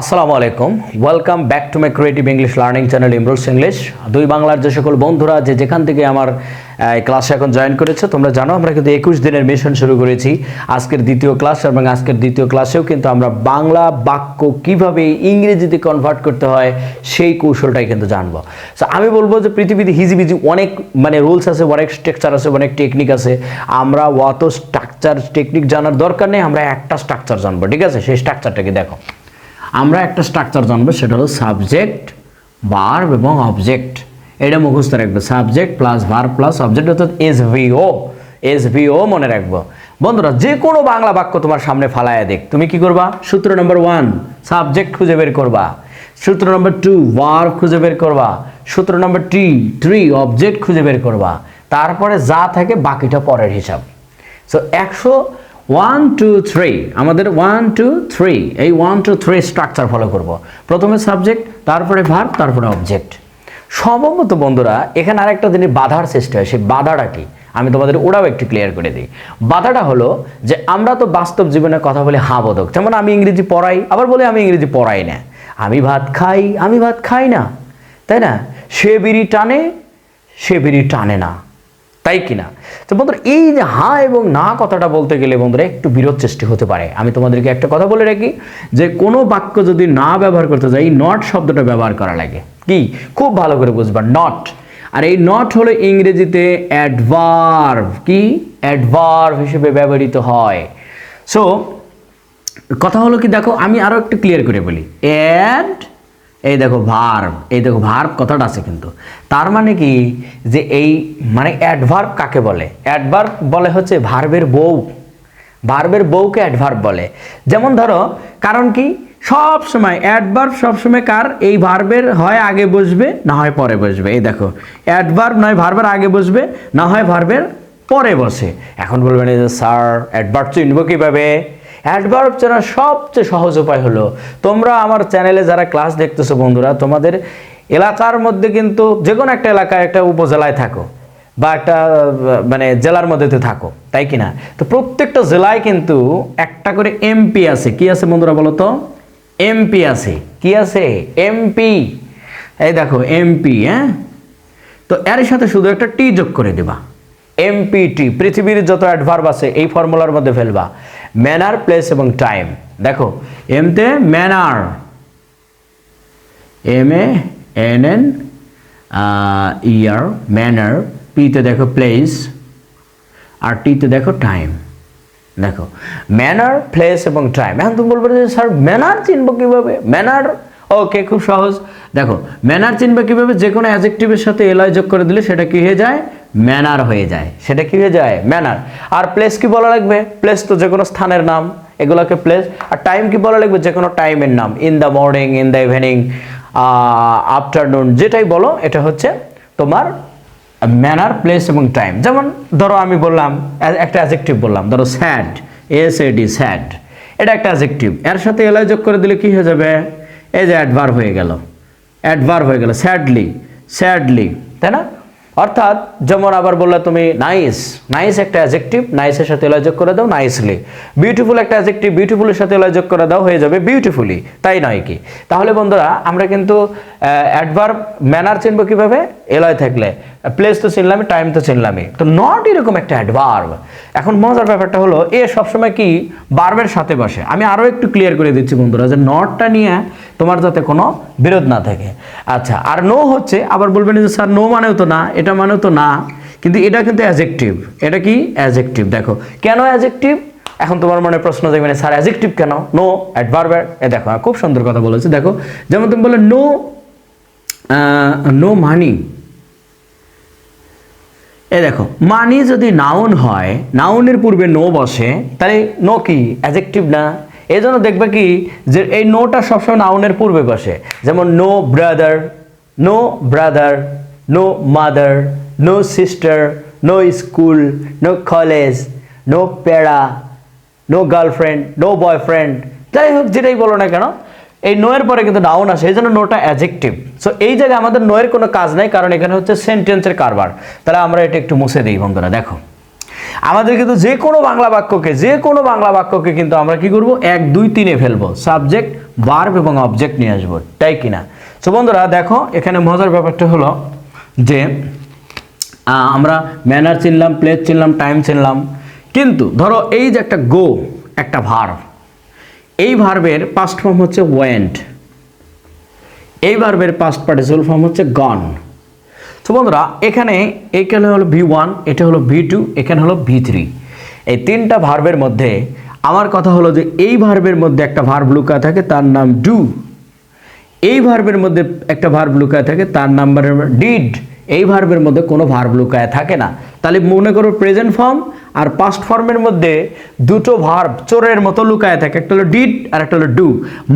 আসসালামু আলাইকুম। Welcome back to my creative English learning channel Imrul's English দুই বাংলার যে সকল বন্ধুরা যে যেখান থেকে আমার ক্লাসে এখন জয়েন করেছে, তোমরা জানো আমরা কিন্তু একুশ দিনের মিশন শুরু করেছি। আজকের দ্বিতীয় ক্লাস এবং আজকের দ্বিতীয় ক্লাসেও কিন্তু আমরা বাংলা বাক্য কীভাবে ইংরেজিতে কনভার্ট করতে হয়, সেই কৌশলটাই কিন্তু জানব। সো আমি বলব যে পৃথিবীতে হিজিবিজি অনেক মানে রুলস আছে, অনেক স্ট্রাকচার আছে, অনেক টেকনিক আছে। আমরা অত স্ট্রাকচার টেকনিক জানার দরকার নেই, আমরা একটা স্ট্রাকচার জানব, ঠিক আছে? সেই স্ট্রাকচারটাকে দেখো। আমরা একটা স্ট্রাকচার জানব, সেটা হলো সাবজেক্ট ভার্ব এবং অবজেক্ট এটা মুখস্থ রাখবে subject plus verb plus object অর্থাৎ S V O S V O মনে রাখব। বন্ধুরা যে কোনো বাংলা বাক্য তোমার সামনে ফালায় দেখ তুমি কি করবা? সূত্র নম্বর ওয়ান সাবজেক্ট খুঁজে বের করবা। সূত্র নম্বর টু ভার্ব খুঁজে বের করবা। সূত্র নম্বর টি থ্রি অবজেক্ট খুঁজে বের করবা। তারপরে যা থাকে বাকিটা পরের হিসাব। সো একশো ওয়ান টু থ্রি আমাদের ওয়ান টু থ্রি এই one two three structure follow করব। প্রথমে সাবজেক্ট তারপরে ভার্ব তারপরে অবজেক্ট সম্ভবত বন্ধুরা, এখানে আরেকটা জিনিস বাধার সৃষ্টি হয়, সেই বাধাটা কি? আমি তোমাদের ওরাও একটু ক্লিয়ার করে দিই। বাধাটা হলো যে আমরা তো বাস্তব জীবনে কথা বলি হাঁ বোধক। যেমন আমি ইংরেজি পড়াই, আবার বলে আমি ইংরেজি পড়াই না। আমি ভাত খাই, আমি ভাত খাই না। তাই না? সে বিড়ি টানে, সে বিড়ি টানে না। তাই কিনা? তো বন্ধুরা, এই যে হা এবং না কথাটা বলতে গেলে বন্ধুরা, একটু বিরোধ সৃষ্টি হতে পারে। আমি তোমাদেরকে একটা কথা বলে রাখি যে, কোনো বাক্য যদি না ব্যবহার করতে যাই নট শব্দটা ব্যবহার করা লাগে। কি? খুব ভালো করে বুঝবা নট আর এই নট হলো ইংরেজিতে অ্যাডভার্ভ কি? অ্যাডভার্ভ হিসেবে ব্যবহৃত হয়। সো কথা হলো কি, দেখো, আমি আরও একটু ক্লিয়ার করে বলি। অ্যাড এই দেখো ভার্ব এই দেখো ভার্ব কথাটা আছে কিন্তু। তার মানে কি? যে এই মানে অ্যাডভার্ব কাকে বলে? অ্যাডভার্ব বলে হচ্ছে ভার্বের বউ। ভার্বের বউকে অ্যাডভার্ব বলে। যেমন ধরো, কারণ কি? সব সময় অ্যাডভার্ব সবসময় কার? এই ভার্বের হয় আগে বসবে, না হয় পরে বসবে। এই দেখো অ্যাডভার্ব নয় ভার্বের আগে বসবে, না হয় ভার্বের পরে বসে। এখন বলবেন এই যে স্যার অ্যাডভার্ব চিনব কীভাবে? অ্যাডভার্ব চেনার সবচেয়ে সহজ উপায় হলো, তোমরা আমার চ্যানেলে যারা ক্লাস দেখতেছো বন্ধুরা, তোমাদের এলাকার মধ্যে কিন্তু যে কোনো একটা এলাকায়, একটা উপজেলায় থাকো বা একটা মানে জেলার মধ্যে তো থাকো, তাই কি না তো প্রত্যেকটা জেলায় কিন্তু একটা করে এমপি আছে। কি আছে বন্ধুরা বলো তো? এমপি আছে। কি আছে? এমপি। এই দেখো, এমপি হ্যাঁ? তো এর সাথে শুধু একটা টি যোগ করে দেবা। এমপিটি পৃথিবীর যত অ্যাডভার্ব আছে, এই ফর্মুলার মধ্যে ফেলবা। ম্যানার প্লেস এবং টাইম দেখো এমতে manner M A N N E R manner পিতে দেখো প্লেস আর টিতে দেখো টাইম দেখো ম্যানার প্লেস এবং টাইম এখন তুমি বলবে যে, স্যার ম্যানার চিনবো কীভাবে? ম্যানার ওকে খুব সহজ। দেখো ম্যানার চিনবে কীভাবে? যে কোনো অ্যাজেক্টিভের সাথে এলআই যোগ করে দিলে সেটা কি হয়ে যায়? ম্যানার হয়ে যায়। সেটা কি হয়ে যায়? ম্যানার আর প্লেস কি বলা লাগবে? প্লেস তো যে কোনো স্থানের নাম। এগুলোকে প্লেস আর টাইম কি বলা লাগবে? যে কোনো টাইমের নাম in the morning in the evening afternoon যেটাই বলো, এটা হচ্ছে তোমার ম্যানার প্লেস এবং টাইম যেমন ধরো আমি বললাম একটা অ্যাজেক্টিভ বললাম। ধরো sad S A D sad এটা একটা অ্যাজেক্টিভ এর সাথে এলাই যোগ করে দিলে কি হয়ে যাবে? এই যে অ্যাডভার হয়ে গেল। অ্যাডভার হয়ে গেল স্যাডলি স্যাডলি তাই না? অর্থাৎ যেমন আবার বললে তুমি নাইস নাইস একটা অ্যাজেক্টিভ নাইসের সাথে এলাই যোগ করে দাও নাইসলি বিউটিফুল একটা অ্যাজেক্টিভ বিউটিফুলের সাথে এলাই যোগ করে দাও, হয়ে যাবে বিউটিফুলি তাই নয় কি? তাহলে বন্ধুরা, আমরা কিন্তু অ্যাডভার্ব ম্যানার চিনবো কীভাবে? এলয় থাকলে। প্লেস তো চিনলামই টাইম তো চিনলামই তো নট এরকম একটা অ্যাডভার্ব এখন মজার ব্যাপারটা হলো, এ সবসময় কি বার্বের সাথে বসে। আমি আরও একটু ক্লিয়ার করে দিচ্ছি বন্ধুরা যে নটটা নিয়ে তোমার যাতে কোনো বিরোধ না থাকে। আচ্ছা আর নো হচ্ছে, আবার বলবেন যে, স্যার নো মানেও তো না, এটা মানেও তো না। কিন্তু এটা কিন্তু অ্যাজেক্টিভ এটা কি? অ্যাজেক্টিভ দেখো, কেন অ্যাজেক্টিভ এখন তোমার মনে প্রশ্ন দেখবে না, স্যার অ্যাজেক্টিভ কেন? নো অ্যাডভার্বের এ দেখো খুব সুন্দর কথা বলেছে। দেখো, যেমন তুমি বলে নো নো মানি এ দেখো, মানি যদি নাউন হয় নাউনের পূর্বে নো বসে, তাহলে নো কি? অ্যাজেক্টিভ না? এই জন্য দেখবে কি, যে এই নোটা সবসময় নাউনের পূর্বে বসে। যেমন no brother no brother no mother no sister no school no college no প্যারা নো গার্লফ্রেন্ড নো বয়ফ্রেন্ড যাই হোক, যেটাই বলো না কেন এই নোয়ের পরে কিন্তু নাউন আসে, এই জন্য নোটা অ্যাজেক্টিভ সো এই জায়গায় আমাদের নোয়ের কোনো কাজ নাই, কারণ এখানে হচ্ছে সেন্টেন্সের কারবার। তাহলে আমরা এটা একটু মুছে দিই বন্ধুরা, দেখো। আমাদের কিন্তু যে কোনো বাংলা বাক্যকে, যে কোনো বাংলা বাক্যকে কিন্তু আমরা কি করব? এক, দুই, তিনে ফেলব। সাবজেক্ট ভার্ব এবং অবজেক্ট নিয়ে আসব, তাই কিনা সো বন্ধুরা, দেখো, এখানে মজার ব্যাপারটা হলো যে আমরা ম্যানার চিনলাম প্লেস চিনলাম টাইম চিনলাম। কিন্তু ধরো এই যে একটা গো একটা ভার্ব এই ভার্বের পাস্ট ফর্ম হচ্ছে ওয়েন্ট এই ভার্বের পাস্ট পার্টিসিপাল ফর্ম হচ্ছে গন তো বন্ধুরা, এখানে এখানে হলো ভি ওয়ান এটা হলো ভি টু এখানে হলো ভি থ্রি এই তিনটা ভার্বের মধ্যে আমার কথা হলো যে এই ভার্বের মধ্যে একটা ভার্ব লুকায় থাকে, তার নাম ডু এই ভার্বের মধ্যে একটা ভার্ব লুকায় থাকে, তার নাম্বার ডিড এই ভার্বের মধ্যে কোনো ভার্ব লুকায় থাকে না। তাহলে মনে করো প্রেজেন্ট ফর্ম আর পাস্ট ফর্মের মধ্যে দুটো ভার্ব চোরের মতো লুকায় থাকে, একটা হলো ডিড আর একটা হলো ডু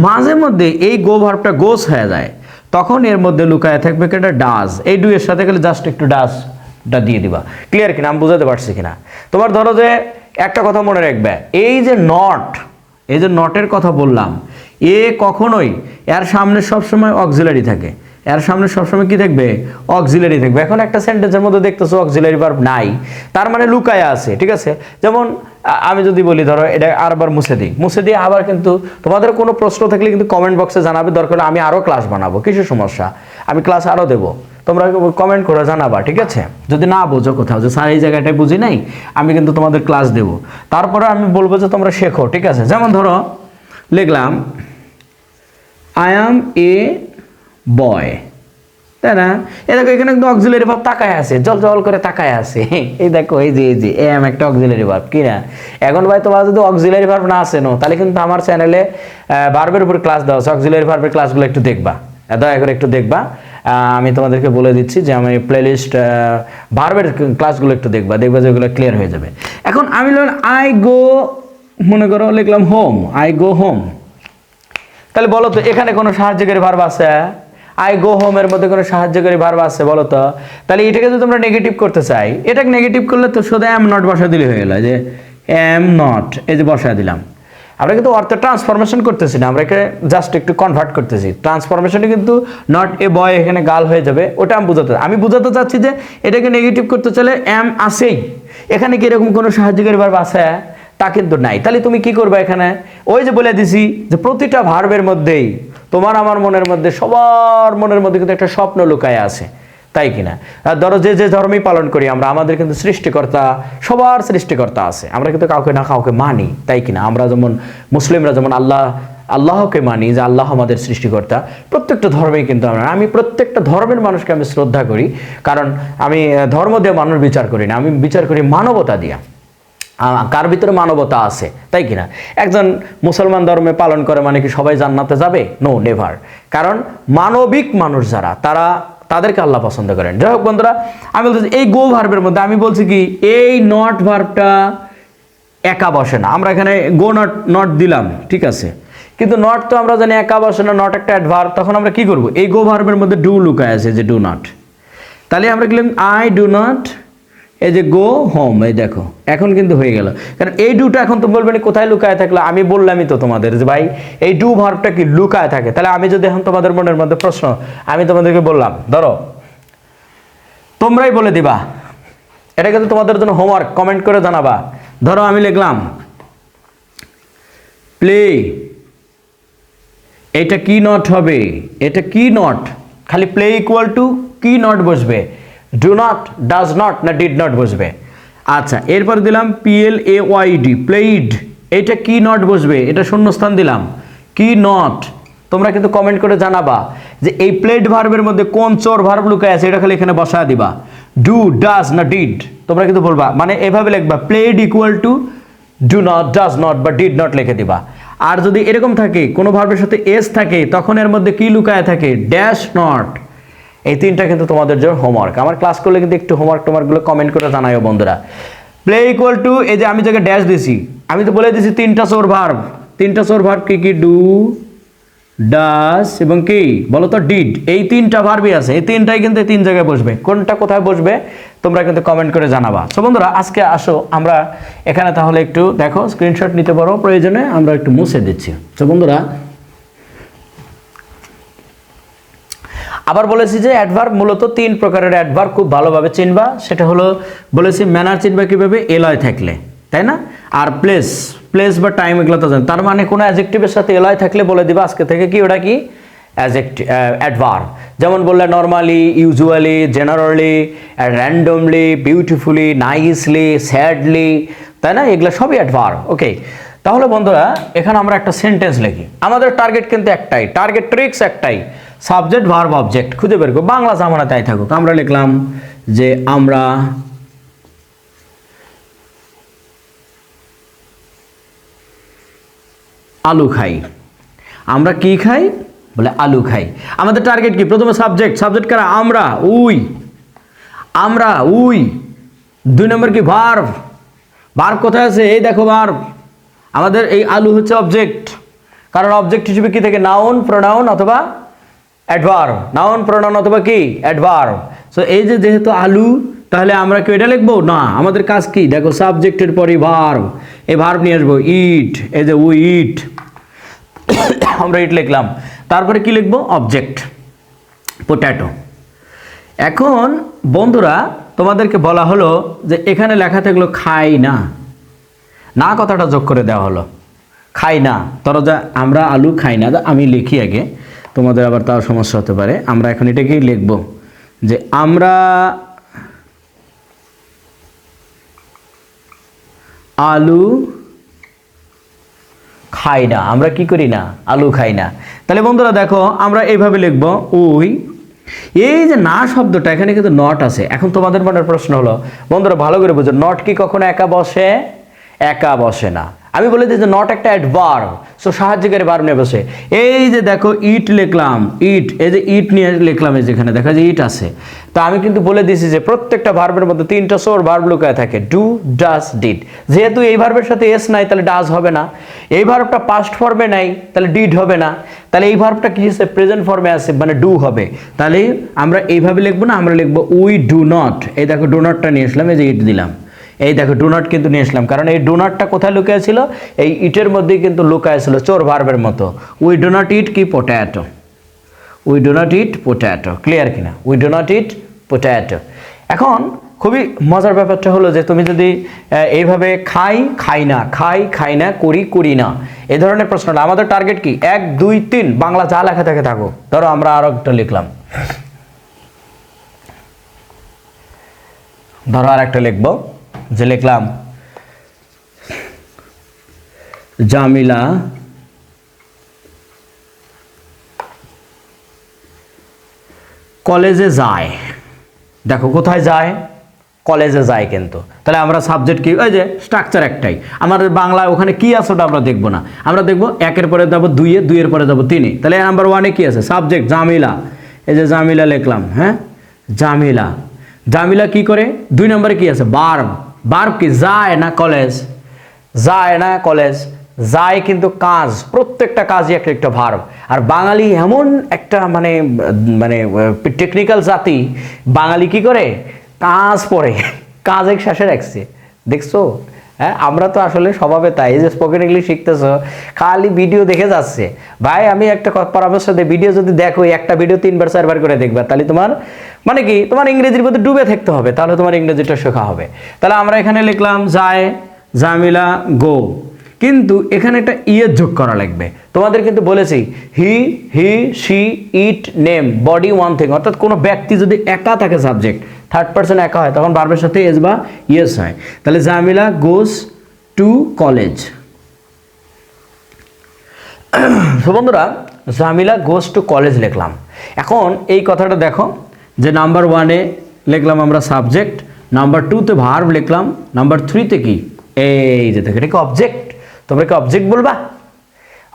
মাঝে মধ্যে এই গো ভার্বটা গোস হয়ে যায়, তখন এর মধ্যে লুকায় থাকবে একটা ডাজ এই ডু এর সাথে গেলে জাস্ট একটু ডাজটা দিয়ে দিবা। ক্লিয়ার কিনা? আমি বুঝাতে পারছি কিনা? তোমার ধরো যে একটা কথা মনে রাখবে, এই যে নট এই যে নটের কথা বললাম, এ কখনোই, এর সামনে সবসময় অক্সিলারি থাকে। এর সামনে সবসময় কি থাকবে অক্সিলারি থাকবে এখন একটা সেন্টেন্সের মধ্যে দেখতেছো অক্সিলারি ভার্ব নাই। তার মানে লুকায় আছে, ঠিক আছে? যেমন আমি যদি বলি, ধরো, এটা আরবার মুছে দিই। মুছে দিয়ে আবার কিন্তু তোমাদের কোনো প্রশ্ন থাকলে কিন্তু কমেন্ট বক্সে জানাবে। দরকার হলে আমি আরও ক্লাস বানাবো। কিছু সমস্যা? আমি ক্লাস আরও দেবো। তোমরা কমেন্ট করে জানাবা, ঠিক আছে? যদি না বোঝো কোথাও, যে স্যার এই জায়গাটায় বুঝি নাই, আমি কিন্তু তোমাদের ক্লাস দেব। তারপরে আমি বলব যে তোমরা শেখো, ঠিক আছে? যেমন ধরো, লিখলাম আই অ্যাম এ বয়। তাই না? এ দেখো, এখানে কিন্তু অক্সিলারি ভাব তাকায় আছে, জল জল করে তাকায় আছে। এই দেখো, এই যে এই যে এম একটা অক্সিলারি ভাব কি না? এখন ভাই, তোমার যদি অক্সিলারি ভার্ব না আসে নো, তাহলে কিন্তু আমার চ্যানেলে ভার্বের উপর ক্লাস দেওয়া আছে। অক্সিলারি ভার্বের ক্লাসগুলো একটু দেখবা। দয়া করে একটু দেখবা। আমি তোমাদেরকে বলে দিচ্ছি যে আমি প্লেলিস্ট ভার্বের ক্লাসগুলো একটু দেখবা। দেখবা যে ওগুলো ক্লিয়ার হয়ে যাবে। এখন আমি আই গো মনে করো, লিখলাম হোম আই গো হোম তাহলে বলো তো, এখানে কোনো সাহায্যকারী ভার্ব আছে? আই গো হোম এর মধ্যে কোনো সাহায্যকারী ভার্ব আছে বলো তো? তাহলে এটাকে যদি তোমরা নেগেটিভ করতে চাই, এটাকে নেগেটিভ করলে তো শুধু এম নট বসা দিলে হয়ে গেল। যে এম নট এই যে বসা দিলাম। আমরা কিন্তু অর্থ ট্রান্সফরমেশন করতেছি না, আমরা এখানে জাস্ট একটু কনভার্ট করতেছি। ট্রান্সফরমেশনে কিন্তু নট এ বয় এখানে গাল হয়ে যাবে, ওটা আমি বুঝাতে আমি বুঝাতে চাচ্ছি যে এটাকে নেগেটিভ করতে চাইলে এম আসেই এখানে কি এরকম কোনো সাহায্যকারী ভার্ব আছে? তা কিন্তু নাই। তাহলে তুমি কি করবে এখানে? ওই যে বলে দিছি যে প্রতিটা ভার্বের মধ্যেই তোমার আমার মনের মধ্যে, সবার মনের মধ্যে কিন্তু একটা স্বপ্ন লুকায় আছে। তাই কিনা? ধরো যে যে ধর্মই পালন করি আমরা, আমাদের কিন্তু সৃষ্টিকর্তা, সবার সৃষ্টিকর্তা আছে। আমরা কিন্তু কাউকে না কাউকে মানি, তাই কিনা? আমরা যেমন মুসলিমরা যেমন আল্লাহ, আল্লাহকে মানি যে আল্লাহ আমাদের সৃষ্টিকর্তা, প্রত্যেকটা ধর্মেই কিন্তু আমরা আমি প্রত্যেকটা ধর্মের মানুষকে আমি শ্রদ্ধা করি, কারণ আমি ধর্ম দিয়ে মানুষ বিচার করি না, আমি বিচার করি মানবতা দিয়া। কার ভিতরে মানবতা আছে? তাই কিনা? একজন মুসলমান ধর্মে পালন করে মানে কি সবাই জান্নাতে যাবে? নো নেভার কারণ মানবিক মানুষ যারা, তারা তাদেরকে আল্লাহ পছন্দ করেন। যাই হোক বন্ধুরা, আমি বলতেছি এই গো ভার্বের মধ্যে আমি বলছি কি, এই নট ভার্বটা একা বসে না। আমরা এখানে গো নট নট দিলাম, ঠিক আছে? কিন্তু নট তো আমরা জানি একা বসে না নট একটা অ্যাডভার্ব তখন আমরা কি করব? এই গো ভার্বের মধ্যে ডু লুকায় আছে যে ডু নট তাহলে আমরা লিখলাম আই ডু নট এই যে গো হোম এই দেখো, এখন কিন্তু হয়ে গেল। কারণ এই ডুটা এখন তো বলবেন কোথায় লুকায় থাকল? আমি বললামই তো তোমাদের যে ভাই, এই ডু ভার্বটা কি লুকায় থাকে? তাহলে আমি যদি এখন তোমাদের মনের মধ্যে প্রশ্ন, আমি তোমাদেরকে বললাম, ধরো, তোমরাই বলে দিবা। এটা কিন্তু তোমাদের জন্য হোমওয়ার্ক কমেন্ট করে জানাবা। ধরো, আমি লিখলাম প্লে এটা কি নট হবে? এটা কি নট খালি প্লে ইকুয়াল টু কি নট বসবে? ডু নট ডাজ নট না ডিড নট বসবে। আচ্ছা এরপর দিলাম P L A Y D played এটা কি নট বসবে? এটা শূন্যস্থান দিলাম। কি নট তোমরা কিন্তু কমেন্ট করে জানাবা যে এই প্লেড ভার্বের মধ্যে কোন চোর ভার্ব লুকায় আছে, এটা খালি এখানে বসায় দিবা। ডু ডাজ না ডিড তোমরা কিন্তু বলবা মানে এভাবে লিখবা played equal to do not does not বা ডিড নট লিখে দিবা। আর যদি এরকম থাকে, কোনো ভার্বের সাথে এস থাকে, তখন এর মধ্যে কি লুকায় থাকে? ড্যাশ নট এই তিনটা কিন্তু তোমাদের জন্য হোমওয়ার্ক আমার ক্লাস করলে কিন্তু একটু হোমওয়ার্ক টোমার্কগুলো কমেন্ট করে জানাইও বন্ধুরা। প্লে ইকুয়াল টু এই যে আমি যাকে ড্যাশ দিছি, আমি তো বলে দিছি তিনটা সোর ভার্ব তিনটা সোর ভার্ব কি কি? ডু ডাস এবং কি? বলো তো ডিড এই তিনটা ভার্বই আছে। এই তিনটাই কিন্তু তিন জায়গায় বসবে। কোনটা কোথায় বসবে, তোমরা কিন্তু কমেন্ট করে জানাবা। সো বন্ধুরা, আজকে আসো, আমরা এখানে তাহলে একটু দেখো স্ক্রিনশট নিতে পারো, প্রয়োজনে আমরা একটু মুছে দিচ্ছি। তো বন্ধুরা আবার বলেছি যে অ্যাডভার্ব মূলত তিন প্রকারের অ্যাডভার্ব খুব ভালোভাবে চিনবা। সেটা হলো, বলেছি ম্যানার চিনবা কীভাবে? এলয় থাকলে, তাই না? আর প্লেস প্লেস বা টাইম এগুলো তো জানি। তার মানে কোনো অ্যাজেক্টিভের সাথে এলয় থাকলে বলে দিবা, আজকে থেকে কি ওটা কি? অ্যাজেক্ট অ্যাডভার যেমন বললে normally usually generally randomly beautifully nicely sadly তাই না? এগুলো সবই অ্যাডভার ওকে তাহলে বন্ধুরা, এখানে আমরা একটা সেন্টেন্স লিখি। আমাদের টার্গেট কিন্তু একটাই। টার্গেট ট্রিক্স একটাই। সাবজেক্ট ভার্ব অবজেক্ট খুঁজে বের করব বাংলা জামানা তাই থাকুক। আমরা লিখলাম যে আমরা আলু খাই। আমরা কি খাই? বলে আলু খাই। আমাদের টার্গেট কি? প্রথমে সাবজেক্ট সাবজেক্ট কারা? আমরা, উই। আমরা, উই। দুই নম্বর কি? ভার্ভ ভার্ভ কোথায় আছে? এই দেখো ভার্ভ আমাদের এই আলু হচ্ছে অবজেক্ট কারণ অবজেক্ট হিসেবে কি থাকে? নাউন প্রোনাউন অথবা অ্যাডভার্ব নাউন প্রোনাউন অথবা কি? অ্যাডভার্ব সো এই যে যেহেতু আলু, তাহলে আমরা কি এটা লিখব? না, আমাদের কাজ কি? দেখো সাবজেক্টের পরই ভার্ব এই ভার্ব নিয়ে আসব ইট এই যে উই ইট আমরা ইট লিখলাম। তারপরে কি লিখব? অবজেক্ট পোট্যাটো এখন, বন্ধুরা, তোমাদেরকে বলা হলো যে এখানে লেখা থাকল খাই না। না কথাটা যোগ করে দেওয়া হলো। খাই না। ধরো যা আমরা আলু খাই না, আমি লিখি আগে। তোমাদের আবার তাও সমস্যা হতে পারে। আমরা এখন এটাকেই লিখব যে আমরা আলু খাই না। আমরা কি করি না? আলু খাই না। তাহলে বন্ধুরা দেখো, আমরা এইভাবে লিখব উই। এই যে না শব্দটা, এখানে কিন্তু নট আছে। এখন তোমাদের মনের প্রশ্ন হলো, বন্ধুরা ভালো করে বুঝো নট কি কখনো একা বসে? একা বসে না। আমি বলে দিই যে নট একটা অ্যাডভার্ব সো সাহায্যকারী ভার্ব নিয়ে বসে। এই যে দেখো ইট লিখলাম ইট এই যে ইট নিয়ে লিখলাম এই যেখানে দেখা যায় ইট আছে। তা আমি কিন্তু বলে দিয়েছি যে প্রত্যেকটা ভার্বের মধ্যে তিনটা সোর ভার্ব লুকায় থাকে ডু ডাস ডিড যেহেতু এই ভার্বের সাথে এস নাই, তাহলে ডাস হবে না। এই ভার্বটা পাস্ট ফর্মে নাই, তাহলে ডিড হবে না। তাহলে এই ভার্বটা কি হচ্ছে প্রেজেন্ট ফর্মে আছে মানে ডু হবে। তাহলে আমরা এইভাবে লিখব না, আমরা লিখব উই ডু নট এই দেখো ডু নটটা নিয়ে আসলাম, এই যে ইট দিলাম। এই দেখো ডোনাট কিন্তু নিয়ে আসলাম। কারণ এই ডোনাটটা কোথায় লুকিয়ে ছিল? এই ইটের মধ্যেই কিন্তু লুকায় ছিল, চোর ভার্বের মতো। উই ডো নট ইট কি? Potato we do not eat potato clear কিনা? We do not eat potato এখন খুবই মজার ব্যাপারটা হলো যে, তুমি যদি এইভাবে খাই খাই না, খাই খাই না, করি করি না, এ ধরনের প্রশ্নটা আমাদের টার্গেট কি? এক, দুই, তিন, বাংলা যা লেখা থাকে থাকো ধরো আমরা আরও একটা লিখলাম। ধরো আর একটা লিখব। যে লিখলাম, জামিলা কলেজে যায়। দেখো কোথায় যায়? কলেজে যায় কিন্তু। তাহলে আমরা সাবজেক্ট কি? ওই যে স্ট্রাকচার একটাই। আমাদের বাংলা ওখানে কি আছে ওটা আমরা দেখব না। আমরা দেখব একের পরে যাব দুইয়ে, দুইয়ের পরে যাব তিনে। তাহলে নাম্বার ওয়ানে কি আছে? সাবজেক্ট জামিলা। এই যে জামিলা লিখলাম হ্যাঁ? জামিলা। জামিলা কি করে? দুই নম্বরে কি আছে? বার্ব বার্ব কি যায় না কলেজ? যায় না কলেজ, যায় কিন্তু কাজ, প্রত্যেকটা কাজই একটা একটা ভার্ব আর বাঙালি এমন একটা মানে মানে টেকনিক্যাল জাতি, বাঙালি কি করে? কাজ পড়ে কাজ এক শেষে রাখছে। দেখছ? হ্যাঁ আমরা তো আসলে স্বভাবে তাই যে স্পোকেন ইংলিশ শিখতেছো, খালি ভিডিও দেখে যাচ্ছে। ভাই, আমি একটা পরামর্শ দিই ভিডিও যদি দেখো একটা ভিডিও তিনবার, চারবার করে দেখবে, তাহলে তোমার মানে কি, তোমার ইংরেজির মধ্যে ডুবে থাকতে হবে, তাহলে তোমার ইংরেজিটা শেখা হবে। তাহলে আমরা এখানে লিখলাম, যায় জামিলা গো। কিন্তু এখানে একটা ইয়ের যোগ করা লাগবে। তোমাদের কিন্তু বলেছি he he she it name body one thing অর্থাৎ কোনো ব্যক্তি যদি একা থাকে সাবজেক্ট থার্ড পার্সন একা হয়, তখন বার্বের সাথে এস বা ইয়েস হয়। তাহলে জামিলা গোস টু কলেজ বন্ধুরা জামিলা গোস টু কলেজ লিখলাম। এখন এই কথাটা দেখো, যে নাম্বার ওয়ানে লিখলাম আমরা সাবজেক্ট নাম্বার টুতে ভার্ব লিখলাম নাম্বার থ্রিতে কি? এই যে দেখো, এটা কি অবজেক্ট তোমরা কি অবজেক্ট বলবা?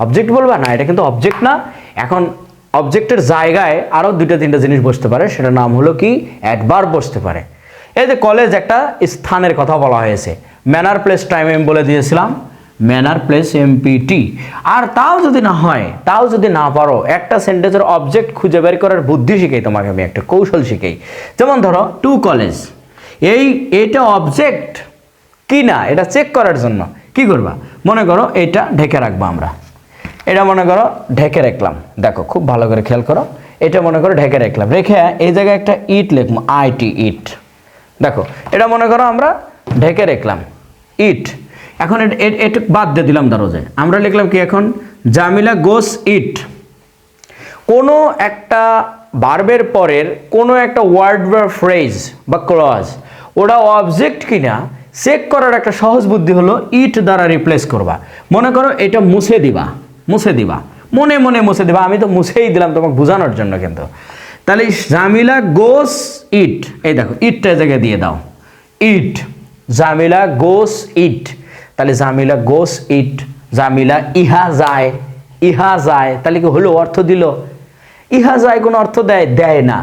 অবজেক্ট বলবা? না, এটা কিন্তু অবজেক্ট না। এখন অবজেক্টের জায়গায় আরও দুইটা, তিনটা জিনিস বসতে পারে। সেটার নাম হলো কি? অ্যাডভার্ব বসতে পারে। এই যে কলেজ একটা স্থানের কথা বলা হয়েছে। ম্যানার প্লেস টাইম আমি বলে দিয়েছিলাম। ম্যানার প্লেস এমপিটি আর তাও যদি না হয়, তাও যদি না পারো, একটা সেন্টেন্সের অবজেক্ট খুঁজে বের করার বুদ্ধি শিখাই তোমাকে আমি একটা কৌশল শিখাই। যেমন ধরো টু কলেজ এই, এটা অবজেক্ট কি না? এটা চেক করার জন্য। কি করবা? মনে করো এটা ঢেকে রাখব আমরা। এটা মনে করো ঢেকে রাখলাম। দেখো, খুব ভালো করে খেয়াল করো। এটা মনে করো ঢেকে রাখলাম। রেখে এই জায়গায় একটা ইট লিখব, আইটি ইট। দেখো, এটা মনে করো আমরা ঢেকে রাখলাম। ইট। এখন এট- বাদ দিয়ে দিলাম ধরো যে আমরা লিখলাম কি এখন? জামিলা গোস ইট। কোনো একটা বার্বের পরের কোনো একটা ওয়ার্ড বা ফ্রেজ বা ক্লজ ওটা অবজেক্ট কিনা চেক করার একটা সহজ বুদ্ধি হলো ইট দ্বারা রিপ্লেস করবা। মনে করো এটা মুছে দিবা মুছে দিবা। মনে মনে মুছে দিবা, আমি তো মুছেই দিলাম তোমাকে বোঝানোর জন্য কিন্তু। তাহলে জামিলা গোস ইট এই দেখো ইটটা জায়গায় দিয়ে দাও। ইট জামিলা গোস ইট তাহলে জামিলা গোস ইট জামিলা ইহা যায় ইহা যায়। তাহলে কি হলো? অর্থ দিল। ইহা যায় কোনো অর্থ দেয়? দেয় না।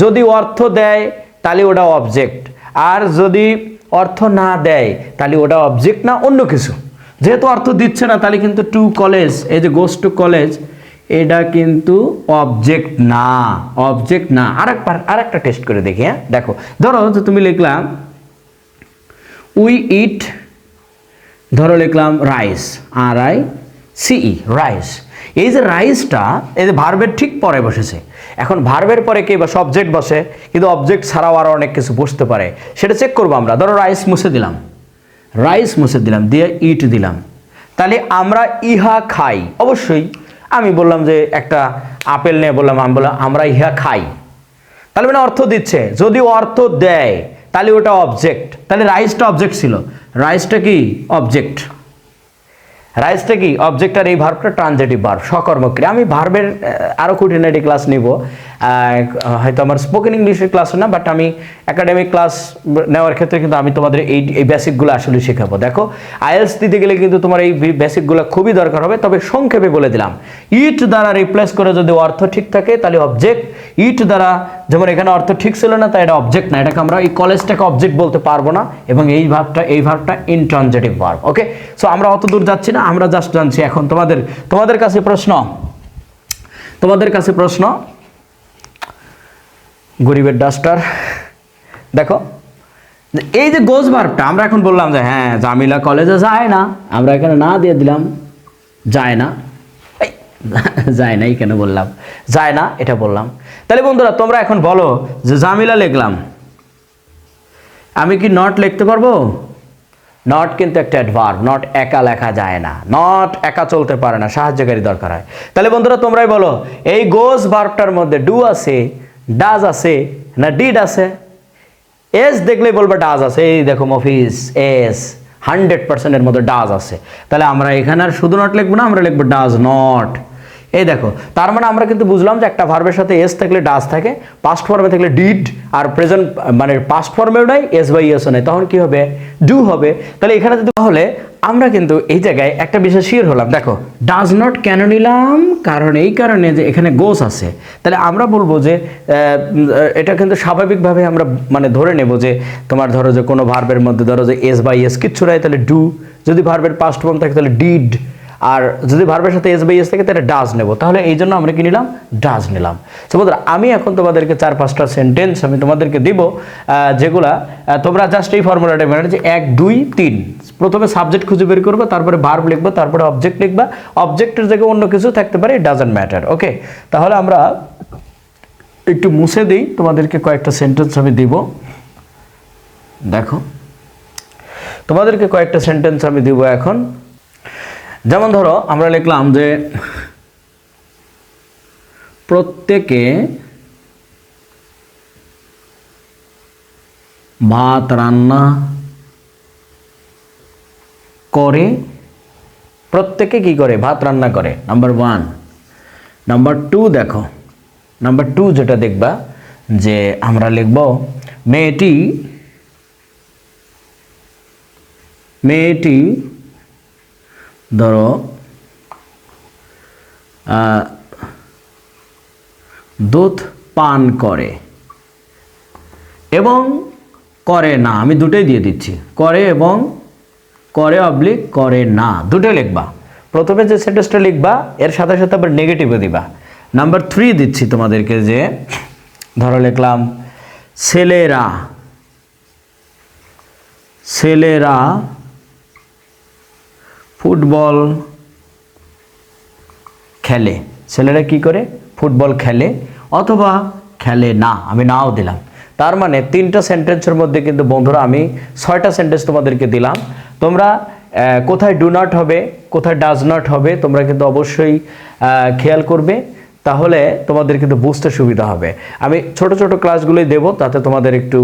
যদি অর্থ দেয়, তাহলে ওটা অবজেক্ট আর যদি অর্থ না দেয়, তাহলে ওটা অবজেক্ট না অন্য কিছু। যেহেতু অর্থ দিচ্ছে না, তাহলে কিন্তু টু কলেজ এই যে গোস টু কলেজ এটা কিন্তু অবজেক্ট না অবজেক্ট না। আরেকবার, আরেকটা টেস্ট করে দেখি হ্যাঁ? দেখো, ধরো যে তুমি লিখলাম উই ইট ধরো লিখলাম rice R I C E rice এই যে রাইসটা এই যে ভার্বের ঠিক পরে বসেছে। এখন ভার্বের পরে কে বা অবজেক্ট বসে, কিন্তু অবজেক্ট ছাড়াও আরও অনেক কিছু বসতে পারে। সেটা চেক করব আমরা। ধরো রাইস মুছে দিলাম। রাইস মুছে দিলাম, দিয়ে ইট দিলাম। তাহলে আমরা ইহা খাই। অবশ্যই, আমি বললাম যে একটা আপেল নিয়ে বললাম, আমি বললাম, আমরা ইহা খাই। তাহলে মানে অর্থ দিচ্ছে। যদি অর্থ দেয়, তাহলে ওটা অবজেক্ট তাহলে রাইসটা অবজেক্ট ছিল। রাইসটা কি? অবজেক্ট রাইসটা কি অবজেক্ট আর এই ভার্বটা ট্রানজেটিভ ভার্ব সকর্মক্রিয়া আমি ভার্বের আরও খুঁটিনাটি ক্লাস নিব। হয়তো আমার স্পোকেন ইংলিশের ক্লাস না বাট আমি একাডেমিক ক্লাস নেওয়ার ক্ষেত্রে কিন্তু আমি তোমাদের এই এই বেসিকগুলো আসলে শেখাবো। দেখো আইএলস দিতে গেলে কিন্তু তোমার এই বেসিকগুলো খুবই দরকার হবে, তবে সংক্ষেপে বলে দিলাম। ইট দ্বারা রিপ্লেস করে যদি অর্থ ঠিক থাকে, তাহলে অবজেক্ট ইট দ্বারা যেমন এখানে অর্থ ঠিক ছিল না, তাই এটা অবজেক্ট না। এটাকে আমরা এই কলেজটাকে অবজেক্ট বলতে পারব না, এবং এই ভাবটা এই ভাবটা ইনট্রানজেটিভ ভার্ব ওকে সো আমরা অত দূর যাচ্ছি না, আমরা জাস্ট জানছি এখন তোমাদের তোমাদের কাছে প্রশ্ন। তোমাদের কাছে প্রশ্ন। গরিবের ডাস্টার দেখো, এই যে গোজ ভার্বটা আমরা এখন বললাম যে হ্যাঁ জামিলা কলেজে যায় না, আমরা এখানে না দিয়ে দিলাম, যায় না। যায় না কেন বললাম? যায় না, এটা বললাম। তাহলে বন্ধুরা, তোমরা এখন বলো যে জামিলা লিখলাম। আমি কি নট লিখতে পারব? নট কিন্তু একটা অ্যাডভার্ব নট একা লেখা যায় না। নট একা চলতে পারে না, সাহায্যকারী দরকার হয়। তাহলে বন্ধুরা, তোমরাই বলো, এই গোজ ভার্বটার মধ্যে ডু আছে ডাজ আছে, না ডিড আছে? এস দেখলেই বলবে ডাজ আছে। এই দেখো মফিস এস হান্ড্রেড পার্সেন্টের মধ্যে ডাজ আছে। তাহলে আমরা এখানে আর শুধু নট লিখব না, আমরা লিখব ডাজ নট এই দেখো, তার মানে আমরা কিন্তু বুঝলাম যে একটা ভার্বের সাথে এস থাকলে ডাস থাকে পাস্ট ফর্মে থাকলে ডিড আর প্রেজেন্ট মানে পাস্ট ফর্মেও নাই এস বাই এসও নেই। তখন কি হবে? ডু হবে। তাহলে এখানে যদি তাহলে আমরা কিন্তু এই জায়গায় একটা বিষয় শিওর হলাম। দেখো ডাজ নট কেন নিলাম? কারণ এই কারণে যে এখানে গোস আছে। তাহলে আমরা বলব যে এটা কিন্তু স্বাভাবিকভাবে আমরা মানে ধরে নেব যে, তোমার ধরো যে কোনো ভার্বের মধ্যে ধরো যে এস বাই এস কিচ্ছু নাই, তাহলে ডু যদি ভার্বের পাস্ট ফর্ম থাকে, তাহলে ডিড আর যদি ভার্বের সাথে এস বাই এস থাকে, তাহলে ডাজ নেব। তাহলে এই জন্য আমরা কি নিলাম? ডাজ নিলাম। তো বন্ধুরা, আমি এখন তোমাদেরকে চার, পাঁচটা সেন্টেন্স আমি তোমাদেরকে দিব যেগুলা তোমরা জাস্ট এই ফর্মুলাটা মেনে যে এক, দুই, তিন। প্রথমে সাবজেক্ট খুঁজে বের করব, তারপরে ভার্ব লিখব, তারপরে অবজেক্ট লিখবা। অবজেক্টের জায়গায় অন্য কিছু থাকতে পারে ডাজেন্ট ম্যাটার ওকে তাহলে আমরা একটু মুছে দিই, তোমাদেরকে কয়েকটা সেন্টেন্স আমি দিব। দেখো। তোমাদেরকে কয়েকটা সেন্টেন্স আমি দিব এখন। যেমন ধরো, আমরা লিখলাম যে প্রত্যেকে ভাত রান্না করে, প্রত্যেকে কি করে? ভাত রান্না করে। নাম্বার ওয়ান নাম্বার টু দেখো। নাম্বার টু যেটা দেখবা, যে আমরা লিখব, মেয়েটি মেয়েটি ধরো দুধ পান করে এবং করে না, আমি দুটোই দিয়ে দিচ্ছি। করে এবং করে অবলিক করে না দুটোই লিখবা। প্রথমে যে সেন্টেন্সটা লিখবা, এর সাথে সাথে আবার নেগেটিভও দিবা। নাম্বার থ্রি দিচ্ছি তোমাদেরকে যে, ধরো লিখলাম, ছেলেরা ছেলেরা ফুটবল খেলে। ছেলেরা কি করে? ফুটবল খেলে অথবা খেলে না, আমি নাও দিলাম। তার মানে তিনটা সেন্টেন্সের মধ্যে কিন্তু বন্ধুরা আমি ছয়টা সেন্টেন্স তোমাদেরকে দিলাম। তোমরা কোথায় ডু নট হবে, কোথায় ডাজ নট হবে, তোমরা কিন্তু অবশ্যই খেয়াল করবে। তাহলে তোমাদের কিন্তু বুঝতে সুবিধা হবে। আমি ছোট ছোট ক্লাসগুলোই দেব, তাতে তোমাদের একটু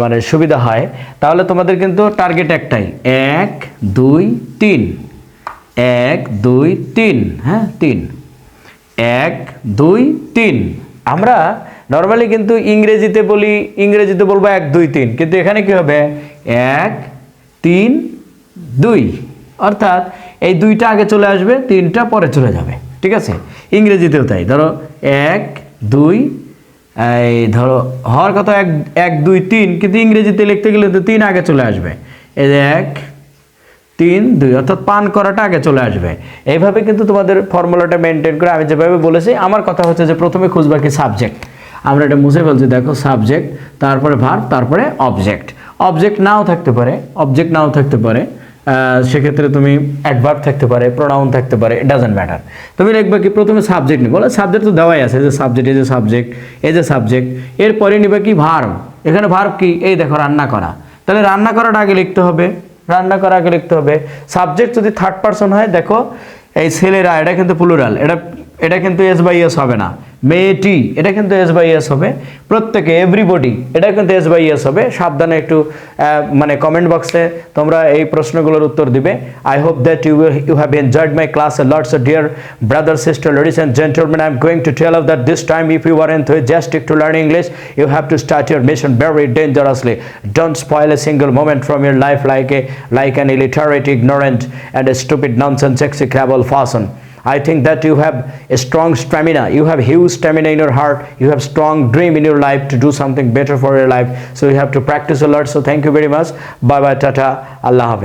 মানে সুবিধা হয়। তাহলে তোমাদের কিন্তু টার্গেট একটাই। এক, দুই, তিন। এক, দুই, তিন। হ্যাঁ তিন। এক, দুই, তিন। আমরা নর্মালি কিন্তু ইংরেজিতে বলি, ইংরেজিতে বলব এক, দুই, তিন। কিন্তু এখানে কি হবে? এক, তিন, দুই। অর্থাৎ এই দুইটা আগে চলে আসবে, তিনটা পরে চলে যাবে। ঠিক আছে? ইংরেজিতেও তাই। ধরো এক, দুই, এই ধরো হওয়ার কথা এক এক, দুই, তিন, কিন্তু ইংরেজিতে লিখতে গেলে তো তিন আগে চলে আসবে। এই যে এক, তিন, দুই, অর্থাৎ পান করাটা আগে চলে আসবে। এইভাবে কিন্তু তোমাদের ফর্মুলাটা মেনটেন করে আমি যেভাবে বলেছি, আমার কথা হচ্ছে যে প্রথমে খুঁজবা কি সাবজেক্ট আমরা এটা মুছে ফেলছি, দেখো সাবজেক্ট তারপরে ভার তারপরে অবজেক্ট অবজেক্ট নাও থাকতে পারে অবজেক্ট নাও থাকতে পারে। সেক্ষেত্রে তুমি অ্যাডভার্ব থাকতে পারে প্রোনাউন থাকতে পারে ইট ডাজেন্ট ম্যাটার তুমি লিখবে কি, প্রথমে সাবজেক্ট নিবে। বলে সাবজেক্ট তো দেওয়াই আছে, যে সাবজেক্ট এই যে সাবজেক্ট এই যে সাবজেক্ট এরপরে নিবে কি ভার্ব এখানে ভার্ব কি? এই দেখো, রান্না করা। তাহলে রান্না করাটা আগে লিখতে হবে। রান্না করা আগে লিখতে হবে। সাবজেক্ট যদি থার্ড পার্সন হয়, দেখো, এই ছেলেরা, এটা কিন্তু প্লুরাল এটা এটা কিন্তু এস বাই এস হবে না। মেয়েটি এটা কিন্তু এস বাই এস হবে প্রত্যেকে এভরিবডি এটা কিন্তু এস বাই এস হবে সাবধানে একটু মানে কমেন্ট বক্সে তোমরা এই প্রশ্নগুলোর উত্তর দিবে I hope that you you have enjoyed my class lots dear brother sister ladies and gentleman I am going to tell of that this time if you are enthusiastic to learn English, you have to start your mission very dangerously. Don't spoil a single moment from your life like a like an illiterate, ignorant, and a stupid, nonsense, execrable person. I think that you have a strong stamina. You have huge stamina in your heart. You have strong dream in your life to do something better for your life. So you have to practice a lot. So thank you very much. Bye bye, tata. Allah Hafiz.